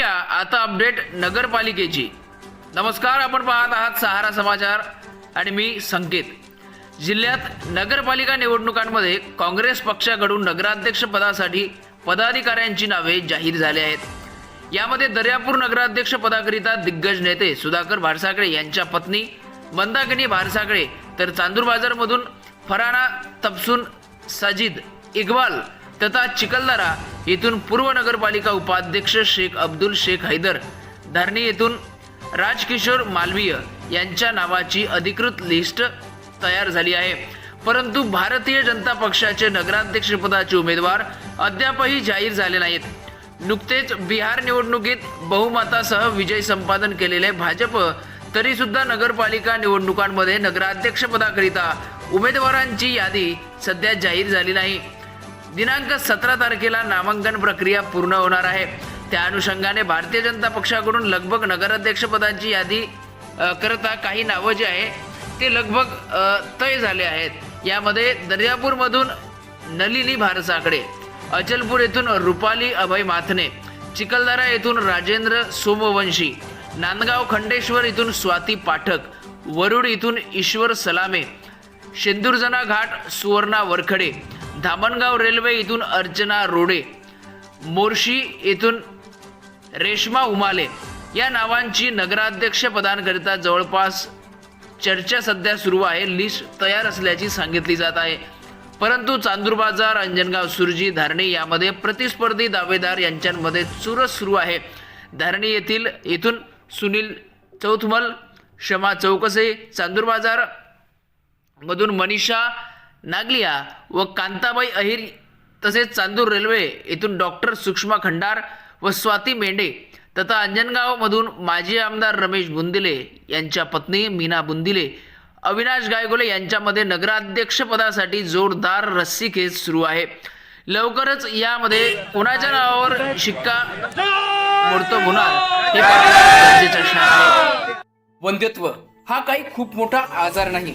ऐकूया आता अपडेट नगरपालिकेची. नमस्कार आपण पाहत आहात सहारा समाचार आणि मी संकेत. जिल्ह्यात नगरपालिका निवडणुकांमध्ये काँग्रेस पक्षाकडून नगराध्यक्ष पदासाठी पदाधिकाऱ्यांची नावे जाहीर झाली आहेत. यामध्ये दर्यापूर नगराध्यक्ष पदाकरिता दिग्गज नेते सुधाकर भारसाकळे यांच्या पत्नी मंदाकिनी भारसाकळे तर चांदूर बाजारमधून फराना तपसून साजिद इक्बाल तथा चिखलदरा येथून पूर्व नगरपालिका उपाध्यक्ष शेख अब्दुल शेख हैदर धारणी येथून राजकिशोर मालवीय यांच्या नावाची अधिकृत लिस्ट तयार झाली आहे. परंतु भारतीय जनता पक्षाचे नगराध्यक्षपदाचे उमेदवार अद्यापही जाहीर झाले नाहीत. नुकतेच बिहार निवडणुकीत बहुमतासह विजय संपादन केलेले भाजप तरी सुद्धा नगरपालिका निवडणुकांमध्ये नगराध्यक्षपदाकरिता उमेदवारांची यादी सध्या जाहीर झाली नाही. दिनांक सतरा तारखेला नामांकन प्रक्रिया पूर्ण होणार आहे. त्या अनुषंगाने भारतीय जनता पक्षाकडून लगभग नगराध्यक्षपदांची यादी करता काही नावं जी आहे ते लगभग तय झाले आहेत. यामध्ये दर्यापूरमधून नलिनी भारसाकडे अचलपूर येथून रुपाली अभय माथने चिखलदरा येथून राजेंद्र सोमवंशी नांदगाव खंडेश्वर इथून स्वाती पाठक वरुड इथून ईश्वर सलामे शेंदुरजना घाट सुवर्णा वरखडे धामणगाव रेल्वे इथून अर्चना रोडे मोर्शी येथून रेश्मा उमाले या नावांची नगराध्यक्ष पदांकरिता जवळपास चर्चा सध्या सुरू आहे. लिस्ट तयार असल्याची सांगितली जात आहे. परंतु चांदूर बाजार अंजनगाव सुरजी धारणी यामध्ये प्रतिस्पर्धी दावेदार यांच्यामध्ये चुरस सुरू आहे. धारणी येथील येथून सुनील चौथमल क्षमा चौकसे चांदूर बाजार मधून मनीषा नागलिया व कांताबाई अहिर तसेच चांदूर रेल्वे येथून डॉक्टर सुषमा खंडार व स्वाती मेंढे तथा अंजनगावमधून माजी आमदार रमेश बुंदिले यांच्या पत्नी मीना बुंदिले अविनाश गायगोले यांच्यामध्ये नगराध्यक्षपदासाठी जोरदार रस्सीखेच सुरू आहे. लवकरच यामध्ये कोणाच्या नावावर शिक्का मोडतो होणार हे गरजेचं वंध्यत्व हा काही खूप मोठा आजार नाही.